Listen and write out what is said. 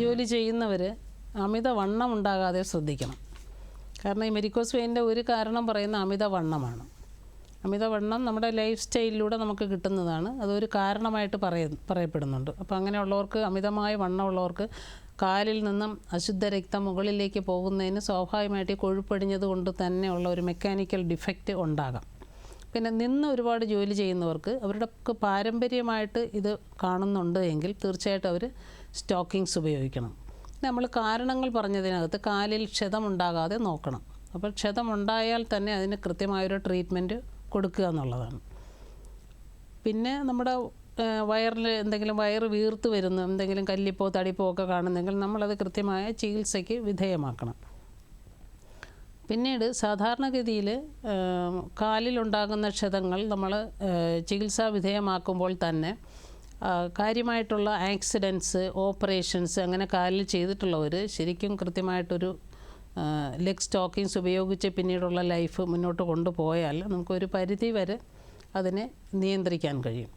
ജോലി ചെയ്യുന്നവർ അമിത വണ്ണം ഉണ്ടാകാതെ ശ്രദ്ധിക്കണം. കാരണം ഈ മെരിക്കോസ് വെയിന്റെ ഒരു കാരണം പറയുന്ന അമിത വണ്ണമാണ് അമിത വണ്ണം നമ്മുടെ ലൈഫ് സ്റ്റൈലിലൂടെ നമുക്ക് കിട്ടുന്നതാണ്. അതൊരു കാരണമായിട്ട് പറയ പറയപ്പെടുന്നുണ്ട്. അപ്പോൾ അങ്ങനെയുള്ളവർക്ക് അമിതമായ വണ്ണമുള്ളവർക്ക് കാലിൽ നിന്നും അശുദ്ധ രക്തം മുകളിലേക്ക് പോകുന്നതിന് സ്വാഭാവികമായിട്ട് കൊഴുപ്പടിഞ്ഞത് കൊണ്ട് തന്നെയുള്ള ഒരു മെക്കാനിക്കൽ ഡിഫക്റ്റ് ഉണ്ടാകാം. പിന്നെ നിന്ന് ഒരുപാട് ജോലി ചെയ്യുന്നവർക്ക് അവരുടെ പാരമ്പര്യമായിട്ട് ഇത് കാണുന്നുണ്ട് എങ്കിൽ തീർച്ചയായിട്ടും അവർ സ്റ്റോക്കിങ്സ് ഉപയോഗിക്കണം. നമ്മൾ കാരണങ്ങൾ പറഞ്ഞതിനകത്ത് കാലിൽ ക്ഷതമുണ്ടാകാതെ നോക്കണം. അപ്പോൾ ക്ഷതമുണ്ടായാൽ തന്നെ അതിന് കൃത്യമായൊരു ട്രീറ്റ്മെന്റ് കൊടുക്കുക എന്നുള്ളതാണ്. പിന്നെ നമ്മുടെ വയറിൽ എന്തെങ്കിലും വയറ് വീർത്ത് വരുന്നു എന്തെങ്കിലും കല്ലിപ്പോ തടിപ്പോ ഒക്കെ കാണുന്നെങ്കിൽ നമ്മളത് കൃത്യമായ ചികിത്സയ്ക്ക് വിധേയമാക്കണം. പിന്നീട് സാധാരണഗതിയിൽ കാലിലുണ്ടാകുന്ന ക്ഷതങ്ങൾ നമ്മൾ ചികിത്സാ വിധേയമാക്കുമ്പോൾ തന്നെ കാര്യമായിട്ടുള്ള ആക്സിഡൻസ് ഓപ്പറേഷൻസ് അങ്ങനെ കാലിൽ ചെയ്തിട്ടുള്ളവർ ശരിക്കും കൃത്യമായിട്ടൊരു ലെഗ് സ്റ്റോക്കിങ്സ് ഉപയോഗിച്ച് പിന്നീടുള്ള ലൈഫ് മുന്നോട്ട് കൊണ്ടുപോയാൽ നമുക്കൊരു പരിധി വരെ അതിനെ നിയന്ത്രിക്കാൻ കഴിയും.